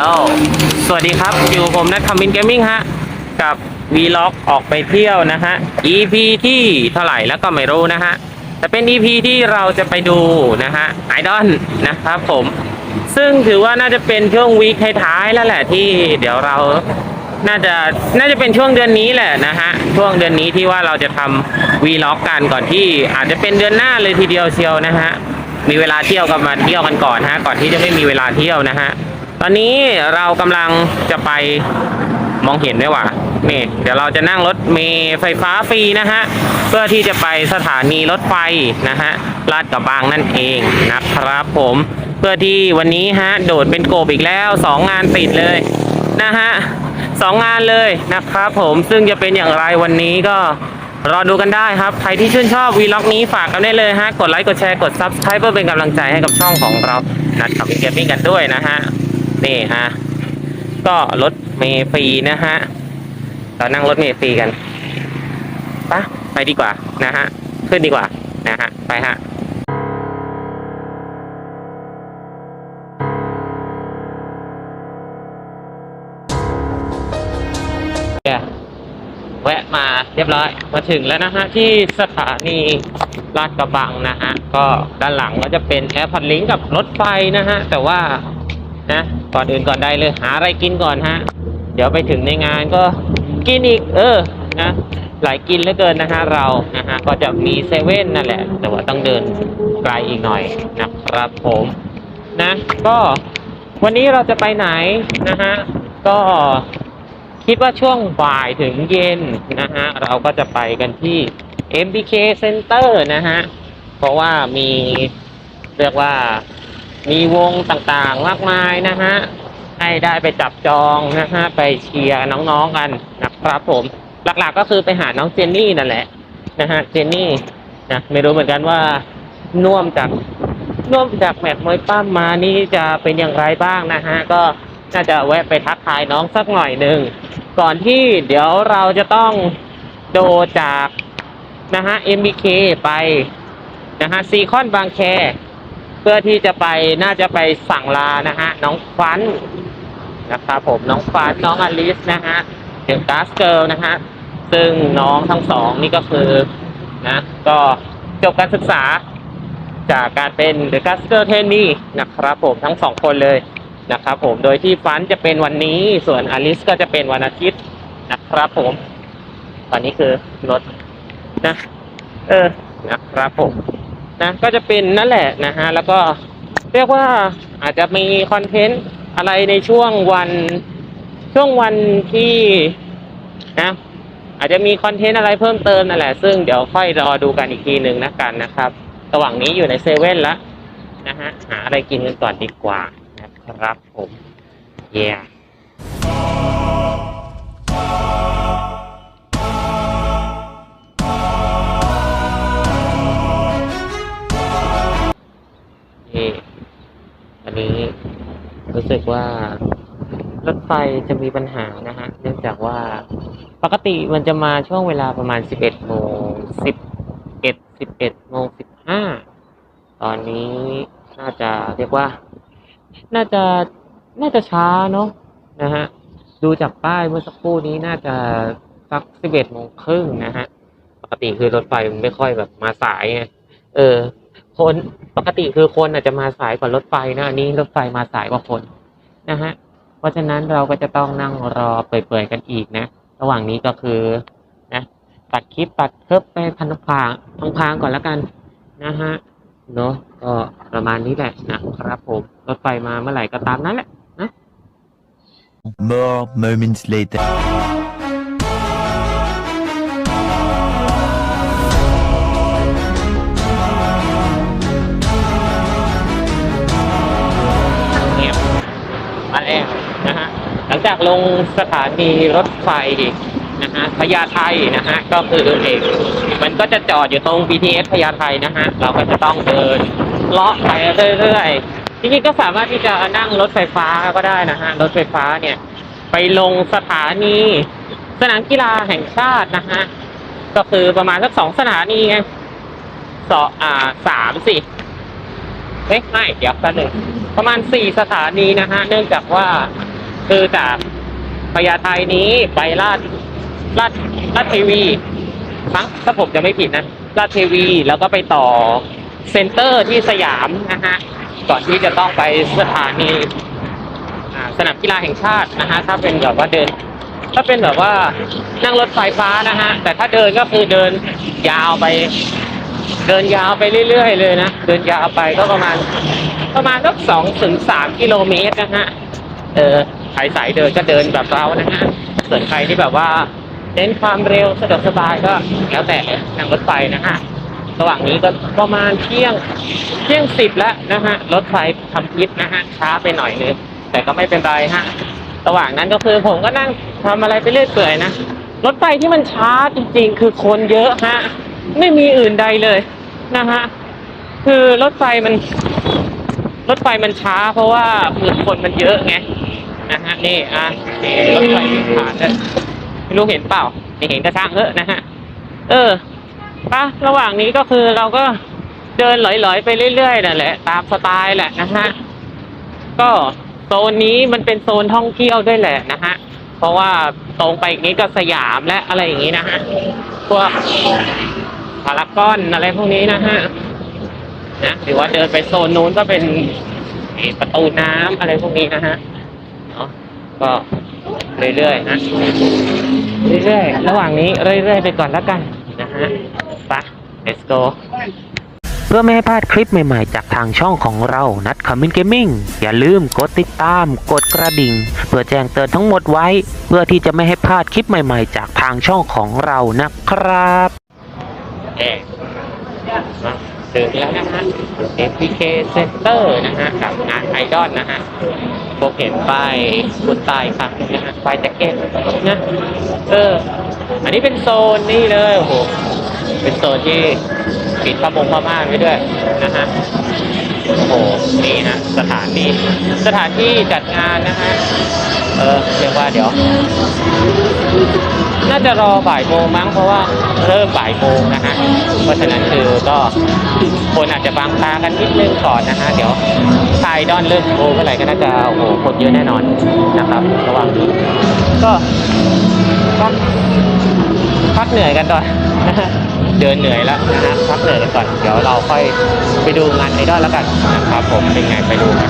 ยว สวัสดีครับ อยู่ผมนัทคำมินเกมมิ่งฮะ กับวีล็อกออกไปเที่ยวนะฮะ EP ที่เท่าไหร่แล้วก็ไม่รู้นะฮะ แต่เป็น EP ที่เราจะไปดูนะฮะไอดอลนะครับผม ซึ่งถือว่าน่าจะเป็นช่วงวีคท้ายๆแล้วแหละที่เดี๋ยวเราน่าจะน่าจะเป็นช่วงเดือนนี้แหละนะฮะ ช่วงเดือนนี้ที่ว่าเราจะทำวีล็อกกันก่อนที่อาจจะเป็นเดือนหน้าเลยทีเดียวเชียวนะฮะมีเวลาเที่ยวกันมาเที่ยวกันก่อนฮะ ก่อนที่จะไม่มีเวลาเที่ยวนะฮะ ตอนนี้เรากำลังจะไปมองเห็นไหมวะนี่เดี๋ยวเราจะนั่งรถเมล์ไฟฟ้าฟรีนะฮะ เพื่อที่จะไปสถานีรถไฟนะฮะลาดกระบังนั่นเองนะครับผม เพื่อที่วันนี้ฮะโดดเป็นโกบอีกแล้วสองงานติดเลยนะฮะสองงานเลยนะครับผมซึ่งจะเป็นอย่างไรวันนี้ก็รอดูกันได้ครับ ใครที่ชื่นชอบวีล็อกนี้ฝากกันได้เลยฮะ กดไลค์ กดแชร์ กด Subscribe เพื่อเป็นกำลังใจให้กับช่องของเรา นัดขับเกมมิ่งกันด้วยนะฮะ นี่ฮะ ก็รถเมล์ฟรีนะฮะ เรานั่งรถเมล์ฟรีกันปะไปดีกว่านะฮะ ขึ้นดีกว่านะฮะ ไปฮะแวะมาเรียบร้อย มาถึงแล้วนะฮะ ที่สถานีลาดกระบังนะฮะ ก็ด้านหลังก็จะเป็นแอร์พอร์ตลิงกับรถไฟนะฮะ แต่ว่า นะก่อนอื่นก่อนใดเลย หาอะไรกินก่อนฮะ เดี๋ยวไปถึงในงานก็กินอีก เออนะหลายกินเหลือเกินนะฮะเรานะฮะก็จะมีเซเว่นนั่นแหละ แต่ว่าต้องเดินไกลอีกหน่อยนะครับผมนะก็วันนี้เราจะไปไหนนะฮะก็คิดว่าช่วงบ่ายถึงเย็นนะฮะเราก็จะไปกันที่ MBK Center นะฮะ เพราะว่ามีเรียกว่า มีวงต่างๆมากมายนะฮะให้ได้ไปจับจองนะฮะไปเชียร์น้องๆกันนะครับผม หลักๆก็คือไปหาน้องเจนนี่นั่นแหละนะฮะเจนนี่นะไม่รู้เหมือนกันว่าน่วมจากน่วมจากแมตช์มวยปั้มมานี่จะเป็นอย่างไรบ้างนะฮะก็น่าจะแวะไปทักทายน้องสักหน่อยหนึ่งก่อนที่เดี๋ยวเราจะต้องโดจากนะฮะ MBK ไปนะฮะซีคอนบางแค เพื่อที่จะไปน่าจะไปสั่งลานะฮะน้องฟันนะครับผมน้องฟันน้องอลิสนะฮะเดอะกาสเกิลนะฮะซึ่งน้องทั้งสองนี่ก็คือนะก็จบการศึกษาจากการเป็นเดอะกาสเกิลเทนนี่นะครับผมทั้งสองคนเลยนะครับผมโดยที่ฟันจะเป็นวันนี้ส่วนอลิสก็จะเป็นวันอาทิตย์นะครับผม ตอนนี้คือรถนะ เออนะครับผม นะก็จะเป็นนั่นแหละนะฮะแล้วก็เรียกว่าอาจจะมีคอนเทนต์อะไรในช่วงวันช่วงวันที่นะอาจจะมีคอนเทนต์อะไรเพิ่มเติมนั่นแหละ ซึ่งเดี๋ยวค่อยรอดูกันอีกทีหนึ่งนะกันนะครับระหว่างนี้อยู่ในเซเว่นแล้วนะฮะหาอะไรกินกันก่อนดีกว่านะครับผมเย้นี่ สึกว่ารถไฟจะมีปัญหานะฮะ เนื่องจากว่าปกติมันจะมาช่วงเวลาประมาณ 11โมง11 11โมง15 ตอนนี้น่าจะเรียกว่า น่าจะน่าจะช้าเนาะนะฮะ ดูจากป้ายเมื่อสักครู่นี้น่าจะสักสิบเอ็ดโมงครึ่งนะฮะ ปกติคือรถไฟมันไม่ค่อยแบบมาสายไงเออ คนปกติคือคนอาจจะมาสายกว่ารถไฟนะอันนี้รถไฟมาสายกว่าคน นะฮะ เพราะฉะนั้นเราก็จะต้องนั่งรอเปื่อยๆกันอีกนะ ระหว่างนี้ก็คือนะตัดคลิปตัดเพิบไปพันพางพางๆก่อนแล้วกันนะฮะเนอะก็ประมาณนี้แหละนะครับผมรถไฟมาเมื่อไหร่ก็ตามนั้นแหละนะ More moments later. ลงสถานีรถไฟนะฮะพญาไทนะฮะก็คือเอกมันก็จะจอดอยู่ตรง BTS พญาไทนะฮะเราก็จะต้องเดินเลาะไปเรื่อยๆจริงๆก็สามารถที่จะนั่งรถไฟฟ้าก็ได้นะฮะรถไฟฟ้าเนี่ย ไปลงสถานีสนามกีฬาแห่งชาตินะฮะก็คือประมาณสักสองสถานีไงสองอ่าสามสิเอ๊ะไม่เดี๋ยวแป๊บหนึงประมาณสี่สถานีนะฮะเนื่องจากว่า คือจากพญาไทนี้ไปลาดลาดลาดเทวีมั้งถ้าผมจะไม่ผิดนะลาดเทวีแล้วก็ไปต่อเซ็นเตอร์ที่สยามนะฮะก่อนที่จะต้องไปสถานีสนามกีฬาแห่งชาตินะฮะถ้าเป็นแบบว่าเดิน ถ้าเป็นแบบว่านั่งรถไฟฟ้านะฮะแต่ถ้าเดินก็คือเดินยาวไป เดินยาวไปเรื่อยๆเลยนะเดินยาวไปก็ประมาณประมาณสักสองถึงสามกิโลเมตรนะฮะเออ ใครสายเดินก็เดินแบบเรานะฮะส่วนใครที่แบบว่าเน้นความเร็วสะดวกสบายก็แล้วแต่นั่งรถไฟนะฮะระหว่างนี้ก็ประมาณเที่ยงเที่ยงสิบแล้วนะฮะรถไฟทำพิษนะฮะช้าไปหน่อยนึงแต่ก็ไม่เป็นไรฮะระหว่างนั้นก็คือผมก็นั่งทำอะไรไปเรื่อยเปื่อยนะรถไฟที่มันช้าจริง ๆ คือคนเยอะฮะไม่มีอื่นใดเลยนะฮะคือรถไฟมัน รถไฟมันช้า เพราะว่าคือคนมันเยอะไง นะฮะนี่อะนี่รถไฟวิ่งผ่านเลยไม่รู้เห็นเปล่าไม่เห็นก็ช่างเถอนะฮะเออปะระหว่างนี้ก็คือเราก็เดินหลอยๆไปเรื่อยๆนั่นแหละ ตามสไตล์แหละนะฮะก็โซนนี้มันเป็นโซนท่องเที่ยวด้วยแหละนะฮะเพราะว่าตรงไปอีกนี้ก็สยามและอะไรอย่างนี้นะฮะพวกพารากอนอะไรพวกนี้นะฮะนะหรือว่าเดินไปโซนนู้นก็เป็นประตูน้ำอะไรพวกนี้นะฮะ ก็เรื่อยๆนะเรื่อยๆระหว่างนี้เรื่อยๆไปก่อนแล้วกันนะฮะไป let's go เพื่อไม่ให้พลาดคลิปใหม่ๆ จากทางช่องของเรานัดคอมมินเกมมิ่งอย่าลืมกดติดตาม กดกระดิ่ง เพื่อแจ้งเตือนทั้งหมดไว้ เพื่อที่จะไม่ให้พลาดคลิปใหม่ๆ จากทางช่องของเรานะครับเอ๊ะ ถึงแล้วนะฮะ FPK Center นะฮะกับงานไอดอลนะฮะพบเห็นป้ายคุณตายครับนะฮะป้ายแจ็คเก็ตนะเออ อันนี้เป็นโซนนี่เลยโอ้โหเป็นโซนที่ปิดพระมงพม่าไว้ด้วยนะฮะโอ้โหนี่ฮะสถานที่สถานที่จัดงานนะฮะเออเรียกว่าเดี๋ยว น่าจะรอบ่ายโมงมั้งเพราะว่าเริ่มบ่ายโมงนะฮะเพราะฉะนั้นคือก็คนอาจจะบางตากันนิดนึงก่อนนะฮะเดี๋ยวไทยดอนเริ่มโชว์เมื่อไหร่ก็น่าจะโอ้โหคนเยอะแน่นอนนะครับระหว่างนี้ก็พักพักเหนื่อยกันก่อนเดินเหนื่อยแล้วนะฮะพักเหนื่อยกันก่อนเดี๋ยวเราค่อยไปดูงานไอดอลแล้วกันนะครับผมเป็นไงไปดูกัน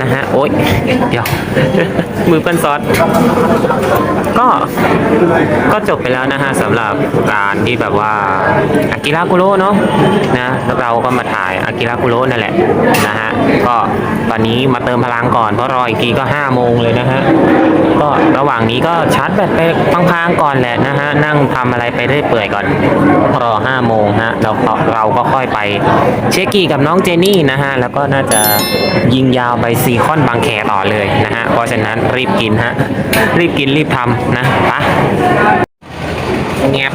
นะฮะ โอ๊ย เดี๋ยว มือเปิ้นซอสก็ก็จบไปแล้วนะฮะสำหรับการที่แบบว่าอากิระคุโระเนาะนะเราก็มาถ่ายอากิระคุโระนั่นแหละนะฮะก็ตอนนี้มาเติมพลังก่อนเพราะรออีกทีก็5โมงเลยนะฮะก็ระหว่างนี้ก็ชาร์จแบตไปพังๆก่อนแหละนะฮะนั่งทำอะไรไปเรื่อยเปื่อยก่อนรอ5โมงฮะเราเราก็ค่อยไปเชคกี้กับน้องเจนี่นะฮะแล้วก็น่าจะยิงยาวไปซีคอนบางแคต่อเลยนะฮะเพราะฉะนั้นรีบกินฮะ รีบกินรีบทำนะปะแงบ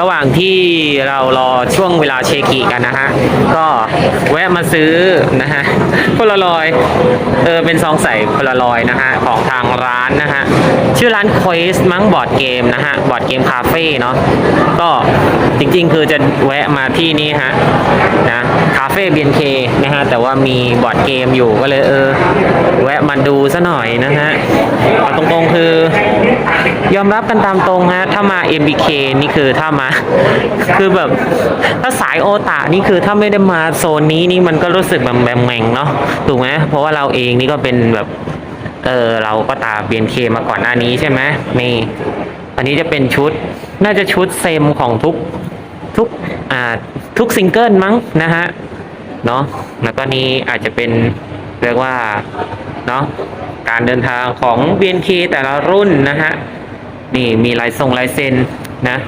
ระหว่างที่เรารอช่วงเวลาเชกิกันนะฮะ ก็แวะมาซื้อนะฮะพลลอยเออเป็นซองใส่พลลอยนะฮะ ของทางร้านนะฮะ ชื่อร้าน Quest มั้งบอร์ดเกมนะฮะ บอร์ดเกมคาเฟ่เนาะก็จริงๆ คือจะแวะมาที่นี่ฮะนะ คาเฟ่เบียนเคนะฮะ แต่ว่ามีบอร์ดเกมอยู่ก็เลยเออ แวะมาดูซะหน่อยนะฮะเอาตรงๆคือยอมรับกันตามตรงฮะ ถ้ามา MBK นี่คือถ้ามา คือแบบ ถ้าสายโอตานี่คือถ้าไม่ได้มาโซนนี้นี่มันก็รู้สึกแบบแบบแหม่งเนาะถูกไหมเพราะว่าเราเองนี่ก็เป็นแบบ เออเราก็ตาม BNK มาก่อนหน้านี้ใช่ไหมนี่อันนี้จะเป็นชุดน่าจะชุดเซมของทุกทุกอ่าทุกซิงเกิลมั้งนะฮะ เนาะแล้วก็นี่อาจจะเป็นเรียกว่าเนาะการเดินทางของ BNK แต่ละรุ่นนะฮะนี่มีลายทรงลายเซ็นนะ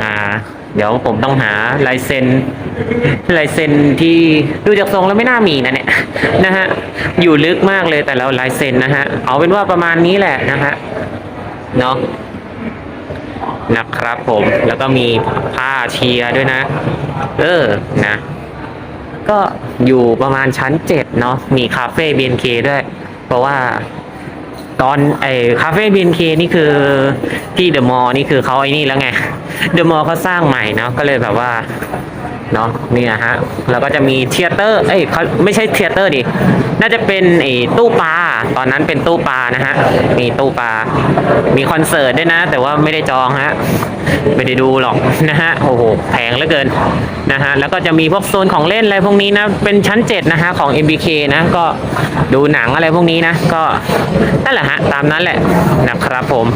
อ่าเดี๋ยวผมต้องหาลายเซ็นลายเซ็นที่ดูจากทรงแล้วไม่น่ามีนะเนี่ยนะฮะอยู่ลึกมากเลยแต่แล้วลายเซ็นนะฮะเอาเป็นว่าประมาณนี้แหละนะฮะเนาะนะครับผมแล้วก็มีผ้าเชียร์ด้วยนะ เออนะ ก็อยู่ประมาณชั้นเจ็ดเนาะมีคาเฟ่บีนเคด้วย เพราะว่าตอนไอ้คาเฟ่บีนเคนี่คือที่เดอะมอลล์นี่คือเขาไอ้นี่แล้วไงเดอะมอลล์เขาสร้างใหม่เนาะก็เลยแบบว่า เนาะเนี่ยฮะแล้วก็จะมีเทเตอร์เอ้ยเขาไม่ใช่เทเตอร์ดิน่าจะเป็นไอ้ตู้ปลาตอนนั้นเป็นตู้ปลานะฮะมีตู้ปลามีคอนเสิร์ตด้วยนะ แต่ว่าไม่ได้จองฮะไม่ได้ดูหรอกนะฮะโอ้โหแพงเหลือเกินนะฮะแล้วก็จะมีพวกโซนของเล่นอะไรพวกนี้นะเป็นชั้น 7 นะฮะของ MBK นะก็ดูหนังอะไรพวกนี้นะ ก็นั่นแหละฮะตามนั้นแหละนะครับผม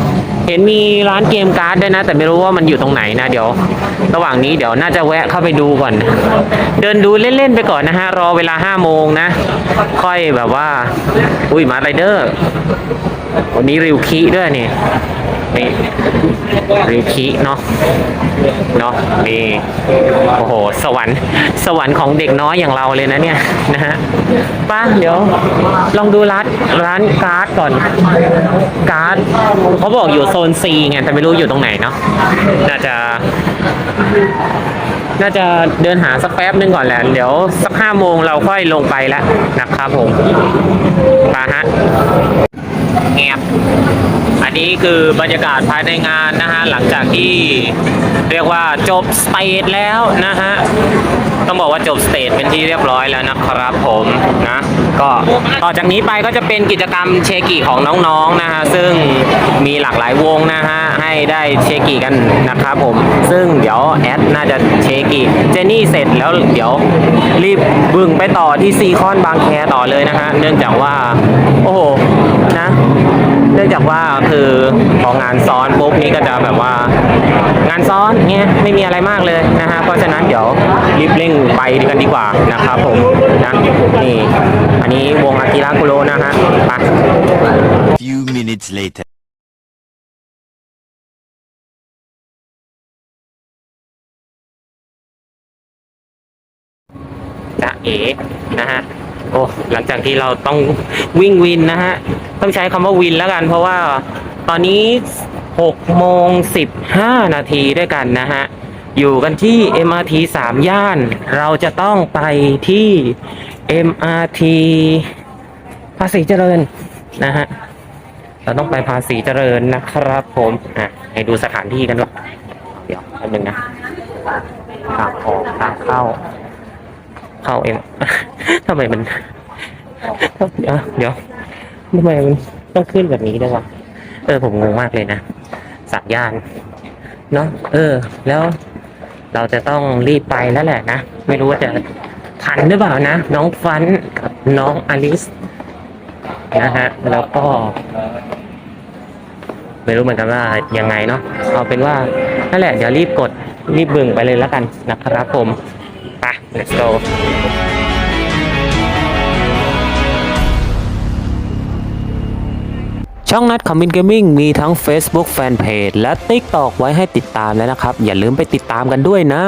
เห็นมีร้านเกมการ์ดด้วยนะ แต่ไม่รู้ว่ามันอยู่ตรงไหนนะเดี๋ยว ระหว่างนี้เดี๋ยวน่าจะแวะเข้าไปดูก่อน เดินดูเล่นๆไปก่อนนะฮะ รอเวลาห้าโมงนะ ค่อยแบบว่า อุ้ยมาไรเดอร์ วันนี้ริวคิด้วยนี่ นี่ริคิเนาะเนาะนี่โอ้โห สวรรค์ สวรรค์ของเด็กน้อยอย่างเราเลยนะเนี่ยนะฮะป้าเดี๋ยว ลองดูร้านร้านการ์ดก่อน การ์ดเขาบอกอยู่โซน C ไงแต่ไม่รู้อยู่ตรงไหนเนาะน่าจะ น่าจะเดินหาสักแป๊บนึงก่อนแหละ เดี๋ยวสักห้าโมงเราค่อยลงไปแล้วนะครับผมไปฮะ แงบอันนี้คือบรรยากาศภายในงานนะฮะหลังจากที่เรียกว่าจบสเตจแล้วนะฮะต้องบอกว่าจบสเตจเป็นที่เรียบร้อยแล้วนะครับผมนะก็ต่อจากนี้ไปก็จะเป็นกิจกรรมเชกิของน้องๆนะฮะซึ่งมีหลากหลายวงนะฮะให้ได้เชกิกันนะครับผม ซึ่งเดี๋ยวแอดน่าจะเชกิเจนี่เสร็จแล้วเดี๋ยวรีบบึงไปต่อที่ซีคอนบางแคต่อเลยนะฮะเนื่องจากว่า โอ้โหนะ นื่องจากว่าคือพองานซ้อนปุ๊บนี่ก็จะแบบว่างานซ้อนเงี้ยไม่มีอะไรมากเลยนะฮะเพราะฉะนั้นเดี๋ยวรีบเร่งไปกันดีกว่านะครับผมนะนี่อันนี้วงอากิระคุโรนะฮะไป Few minutes later. จะเอ๋นะฮะ โอ้หลังจากที่เราต้องวิ่งวินนะฮะ ต้องใช้คำว่าวินแล้วกัน เพราะว่าตอนนี้6โมง15 นาทีด้วยกันนะฮะ อยู่กันที่ MRT 3 ย่าน เราจะต้องไปที่ MRT ภาษีเจริญนะฮะ เราต้องไปภาษีเจริญนะครับผมอะให้ดูสถานที่กันว่าเดี๋ยวแป๊บนึงนะทางออกทางเข้า เข้าเอง ทำไมมัน เดี๋ยวเดี๋ยวทำไมมันต้องขึ้นแบบนี้ด้วยวะ เออ ผมงงมากเลยนะสัญญาณเนาะ เออ แล้วเราจะต้องรีบไปแล้วแหละนะ ไม่รู้ว่าจะทันหรือเปล่านะ น้องฟันกับน้องอลิสนะฮะ แล้วก็ ไม่รู้เหมือนกันว่ายังไงเนาะ เอาเป็นว่านั่นแหละ เดี๋ยวรีบกดรีบบึงไปเลยแล้วกันนะครับผม let's go ช่องนัดคอมมินเกมมิ่งมีทั้ง Facebook Fanpage และ TikTok ไว้ให้ติดตามแล้วนะครับ อย่าลืมไปติดตามกันด้วยนะ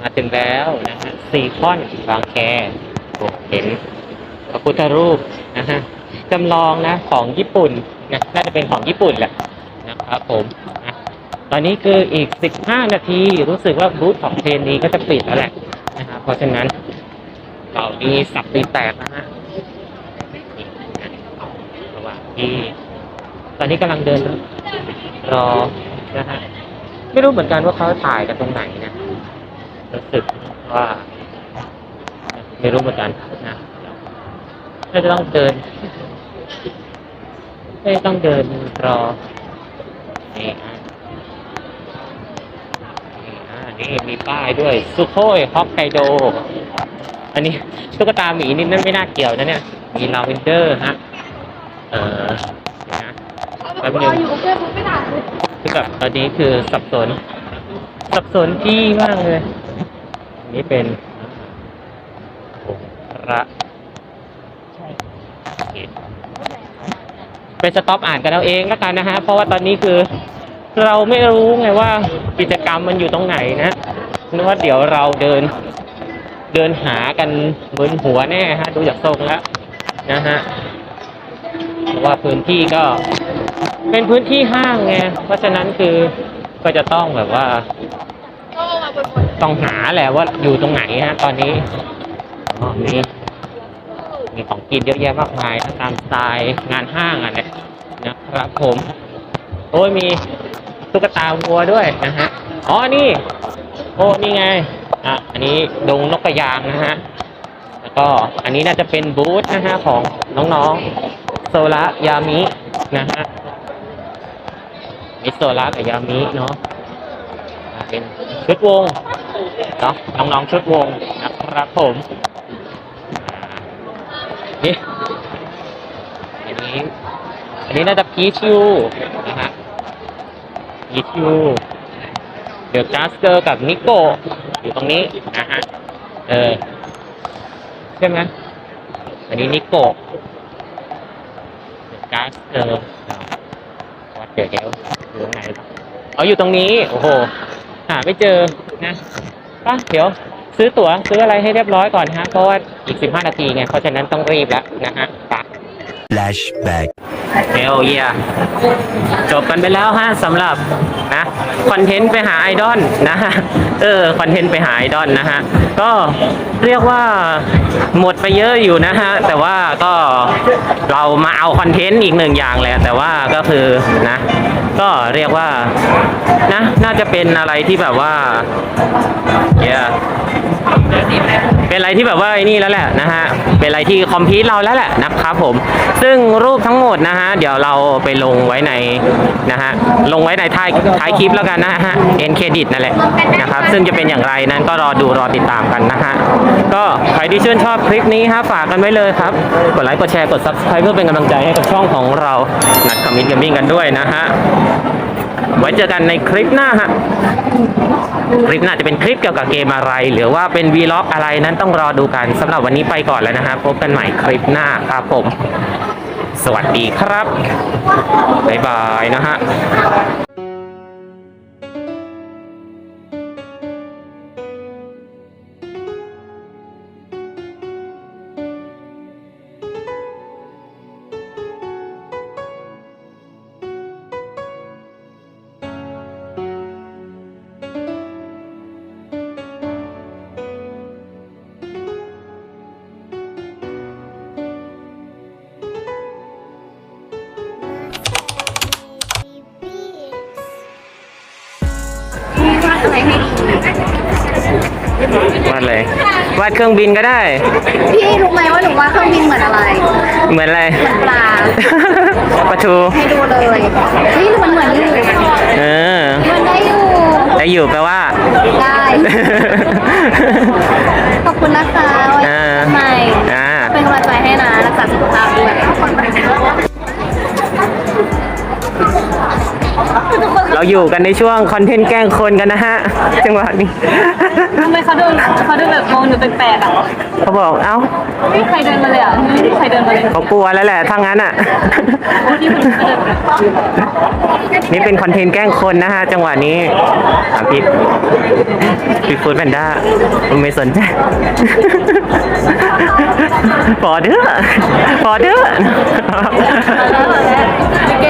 มาถึงแล้วนะฮะซีคอนบางแคโอ้เห็นพระพุทธรูปนะฮะจำลองนะของญี่ปุ่นนะน่าจะเป็นของญี่ปุ่นแหละนะครับผมนะตอนนี้คืออีก 15 นาทีรู้สึกว่าบูธของเทนนี้ก็จะปิดแล้วแหละ รับเพราะฉะนั้นเรามีสับตีแตกนะฮะระหว่างที่ตอนนี้กำลังเดินรอนะฮะไม่รู้เหมือนกันว่าเขาถ่ายกันตรงไหนนะรู้สึกว่า ไม่รู้เหมือนกันนะน่าจะต้องเดินไม่ต้องเดินรอนี่อะ นี่อะนี่มีป้ายด้วยสุโคยฮอกไกโด อันนี้ตุ๊กตาหมีนี่นั่นไม่น่าเกี่ยวนะเนี่ย มีลาเวนเดอร์ฮะ เออนะแป๊บนึงคือแบบตอนนี้คือสับสน สับสนที่มากเลยอันนี้เป็นองค์พระโอเคไปสต็อปอ่านกันเอาเองแล้วกันนะฮะ เพราะว่าตอนนี้คือ เราไม่รู้ไงว่ากิจกรรมมันอยู่ตรงไหนนะนึกว่าเดี๋ยวเราเดินเดินหากันบนหัวแน่ฮะ ดูจากทรงแล้วนะฮะเพราะว่าพื้นที่ก็เป็นพื้นที่ห้างไงเพราะฉะนั้นคือก็จะต้องแบบว่า ต้องหาแหละว่าอยู่ตรงไหนฮะ ตอนนี้อ๋อมีมีของกินเยอะแยะมากมายนะตามสไตล์งานห้างอะเนี่ยนะครับผม โอ้ยมี ตุ๊กตาวัวด้วยนะฮะอ๋อนี่ โอ้นี่ไงอะอันนี้ดงนกกระยางนะฮะแล้วก็อันนี้น่าจะเป็นบูธนะฮะของน้องๆโซระยามินะฮะมิโซระกับยามิเนาะเป็นชุดวงเนาะน้องๆชุดวงนะครับผมนี่อันนี้อันนี้น่าจะพีชิวนะฮะ พีชิวเดี๋ยวจัสเตอร์กับนิโกอยู่ตรงนี้นะฮะเออใช่ไหมอันนี้นิโกเดี๋ยวจัสเตอร์วัดเดี๋ยวเดี๋ยวอยู่ตรงไหนเอาอยู่ตรงนี้โอ้โหหาไม่เจอนะป่ะเดี๋ยวซื้อตั๋วซื้ออะไรให้เรียบร้อยก่อนฮะเพราะว่าอีก 15 นาทีไงเพราะฉะนั้นต้องรีบแล้วนะฮะไปะ Flashback. เอลเยียจบกันไปแล้วฮะสำหรับนะ คอนเทนต์ไปหาไอดอลนะฮะเออคอนเทนต์ไปหาไอดอลนะฮะก็เรียกว่าหมดไปเยอะอยู่นะฮะแต่ว่าก็เรามาเอาคอนเทนต์อีกหนึ่งอย่างแหละแต่ว่าก็คือนะ ก็เรียกว่านะน่าจะเป็นอะไรที่แบบว่าเยเป็นอะไรที่แบบว่าไอ้นี่แล้วแหละนะฮะ เป็นอะไรที่คอมพิวเราแล้วแหละนะครับผม ซึ่งรูปทั้งหมดนะฮะ เดี๋ยวเราไปลงไว้ในนะฮะ ลงไว้ในท้ายท้ายคลิปแล้วกันนะฮะเอ็นเครดิตนั่นแหละนะครับซึ่งจะเป็นอย่างไรนั้นก็รอดูรอติดตามกันนะฮะก็ใครที่ชื่นชอบคลิปนี้ฮะฝากกันไว้เลยครับ กดไลค์กดแชร์กด subscribe เพื่อเป็นกำลังใจให้กับช่องของเรานัดคอมมิตเกมมิ่งกันด้วยนะฮะไว้เจอกันในคลิปหน้าฮะคลิปหน้าจะเป็นคลิปเกี่ยวกับเกมอะไร หรือว่าเป็นวีล็อกอะไรนั้นต้องรอดูกันสำหรับวันนี้ไปก่อนแล้วนะฮะพบกันใหม่คลิปหน้าครับผม สวัสดีครับ บ๊ายบายนะฮะ วาดอะไรวาดเครื่องบินก็ได้ พี่รู้ไหมว่าหนูวาดเครื่องบินเหมือนอะไร เหมือนอะไรเหมือนปลา ปลาทูให้ดูเลยเฮ้ยมันเหมือนอยู่เออมันได้อยู่ได้อยู่แปลว่า ได้ ขอบคุณนะคะวันใหม่เป็นกำลังใจให้นะรักษาสุขภาพด้วย เราอยู่กันในช่วงคอนเทนต์แกล้งคนกันนะฮะจังหวะนี้ ทำไมเขาดูเขาดูแบบมองหนูแปลกๆอะเขาบอกเอ้าไม่มีใครเดินมาเลยอะไม่มีใครเดินมาเลยเขากลัวแล้วแหละถ้างั้นอะ ที่คนเขาเดินมานี่เป็นคอนเทนต์แกล้งคนนะฮะจังหวะนี้อะพี่พี่ฟูดแพนด้าไม่สนใจ พอเถอะพอเถอะเก่งอะไรก็ได้